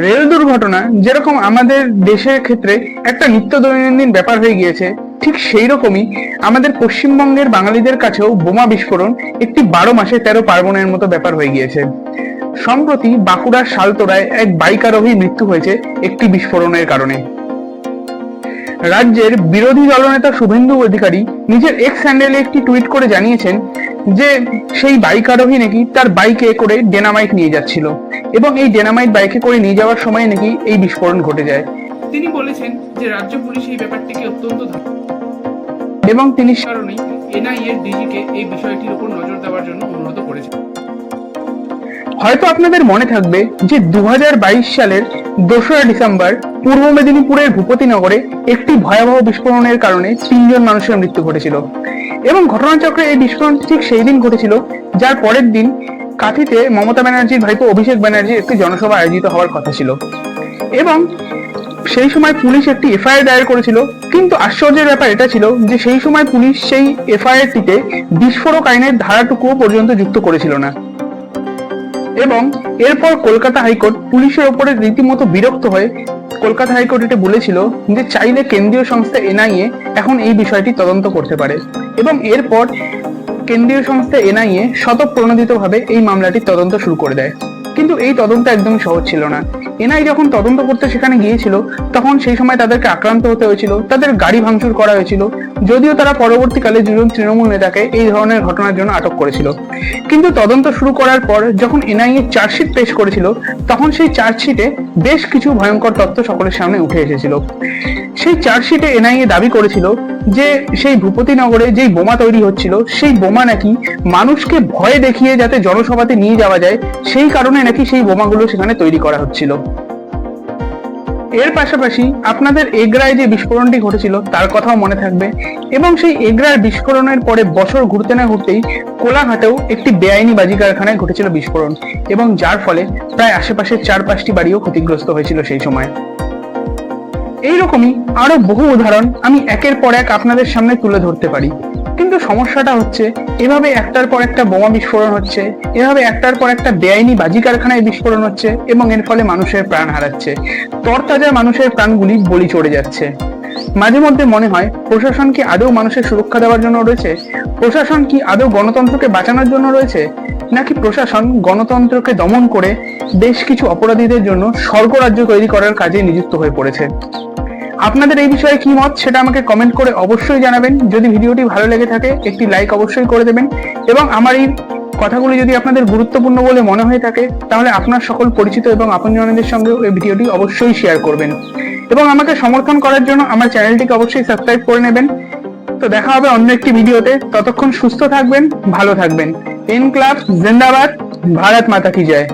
Rail দুর্ঘটনা যেরকম আমাদের দেশের ক্ষেত্রে একটা নিত্য দৈনন্দিন ব্যাপার হয়ে গিয়েছে, ঠিক সেই রকমই আমাদের পশ্চিমবঙ্গের বাঙালিদের কাছেও বোমা বিস্ফোরণ একটি বারো মাসে তেরো পার্বণের মতো ব্যাপার হয়ে গিয়েছে। সম্প্রতি বাঁকুড়ার শালতোড়ায় এক বাইক আরোহীর মৃত্যু হয়েছে একটি বিস্ফোরণের কারণে। রাজ্যের বিরোধী দলনেতা শুভেন্দু অধিকারী নিজের এক্স হ্যান্ডেলে একটি টুইট করে জানিয়েছেন যে সেই বাইক আরোহী নাকি তার বাইকে করে ডেনামাইট নিয়ে যাচ্ছিল। এবং এই ডেনামাইট বাইকে করে নিয়ে যাওয়ার সময় নাকি এই বিস্ফোরণ ঘটে যায়। তিনি বলেছেন যে রাজ্য পুলিশ এই ব্যাপারটিকে অত্যন্ত এবং তিনি কারণেই এনআইএর ডিজিকে এই বিষয়টির উপর নজর দেওয়ার জন্য অনুরোধ করেছেন হয়তো আপনাদের মনে থাকবে যে দু হাজার বাইশ সালের দোসরা ডিসেম্বর পূর্ব মেদিনীপুরের ভূপতিনগরে একটি ভয়াবহ বিস্ফোরণের কারণে তিনজন মানুষের মৃত্যু ঘটেছিল। এবং ঘটনাচক্রে এই বিস্ফোরণ ঠিক সেই দিন ঘটেছিল, যার পরের দিন কাঁথিতে মমতা ব্যানার্জির ভাইপো অভিষেক ব্যানার্জির একটি জনসভা আয়োজিত হওয়ার কথা ছিল। এবং সেই সময় পুলিশ একটি এফআইআর দায়ের করেছিল, কিন্তু আশ্চর্যের ব্যাপার এটা ছিল যে সেই সময় পুলিশ সেই এফআইআরটিতে বিস্ফোরক আইনের ধারাটুকুও পর্যন্ত যুক্ত করেছিল না। এবং এরপর কলকাতা হাইকোর্ট পুলিশের ওপরে রীতিমতো বিরক্ত হয়ে কলকাতা হাইকোর্ট এটা বলেছিল যে চাইলে কেন্দ্রীয় সংস্থা এনআইএ এখন এই বিষয়টি তদন্ত করতে পারে। এবং এরপর কেন্দ্রীয় সংস্থা এনআইএ স্বতঃপ্রণোদিতভাবে এই মামলাটির তদন্ত শুরু করে দেয়। কিন্তু এই তদন্ত একদমই সহজ ছিল না। এনআই যখন তদন্ত করতে সেখানে গিয়েছিল, তখন সেই সময় তাদেরকে আক্রান্ত হতে হয়েছিল, তাদের গাড়ি ভাঙচুর করা হয়েছিল যদিও তারা পরবর্তীকালে দুজন তৃণমূল নেতাকে এই ধরনের ঘটনার জন্য আটক করেছিল। কিন্তু তদন্ত শুরু করার পর যখন এনআইএ চার্জশিট পেশ করেছিল, তখন সেই চার্জশিটে বেশ কিছু ভয়ঙ্কর তথ্য সকলের সামনে উঠে এসেছিল। সেই চার্জশিটে এনআইএ দাবি করেছিল যে সেই ভূপতিনগরে যেই বোমা তৈরি হচ্ছিল, সেই বোমা নাকি মানুষকে ভয় দেখিয়ে যাতে জনসভাতে নিয়ে যাওয়া যায়, সেই কারণে নাকি সেই বোমাগুলো সেখানে তৈরি করা হচ্ছিল। এর পাশাপাশি আপনাদের এগরায় যে বিস্ফোরণটি ঘটেছিল, তার কথাও মনে থাকবে। এবং সেই এগরার বিস্ফোরণের পরে বছর ঘুরতে না ঘুরতেই কোলাঘাটেও একটি বেআইনি বাজি কারখানায় ঘটেছিল বিস্ফোরণ। এবং যার ফলে প্রায় আশেপাশের চার পাঁচটি বাড়িও ক্ষতিগ্রস্ত হয়েছিল সেই সময়। এইরকমই আরও বহু উদাহরণ আমি একের পর এক আপনাদের সামনে তুলে ধরতে পারি। কিন্তু সমস্যাটা হচ্ছে, এভাবে একটার পর একটা বোমা বিস্ফোরণ হচ্ছে, এভাবে একটার পর একটা বেআইনি বাজি কারখানায় বিস্ফোরণ হচ্ছে এবং এর ফলে মানুষের প্রাণ হারাচ্ছে। তরতাজা মানুষের প্রাণগুলি বলি চড়ে যাচ্ছে। মাঝে মধ্যে মনে হয়, প্রশাসন কি আদৌ মানুষের সুরক্ষা দেওয়ার জন্য রয়েছে? প্রশাসন কি আদৌ গণতন্ত্রকে বাঁচানোর জন্য রয়েছে? নাকি প্রশাসন গণতন্ত্রকে দমন করে বেশ কিছু অপরাধীদের জন্য স্বর্গরাজ্য তৈরি করার কাজে নিযুক্ত হয়ে পড়েছে? আপনাদের এই বিষয়ে কি মত সেটা আমাকে কমেন্ট করে অবশ্যই জানাবেন। যদি ভিডিওটি ভালো লেগে থাকে, একটি লাইক অবশ্যই করে দেবেন। এবং আমার এই কথাগুলি যদি আপনাদের গুরুত্বপূর্ণ বলে মনে হয়ে থাকে, তাহলে আপনার সকল পরিচিত এবং আপনজনদের সঙ্গেও এই ভিডিওটি অবশ্যই শেয়ার করবেন। এবং আমাকে সমর্থন করার জন্য আমার চ্যানেলটিকে অবশ্যই সাবস্ক্রাইব করে নেবেন। তো দেখা হবে অন্য একটি ভিডিওতে। ততক্ষণ সুস্থ থাকবেন, ভালো থাকবেন। পেন ক্লাব জিন্দাবাদ ভারত মাতা কি জয়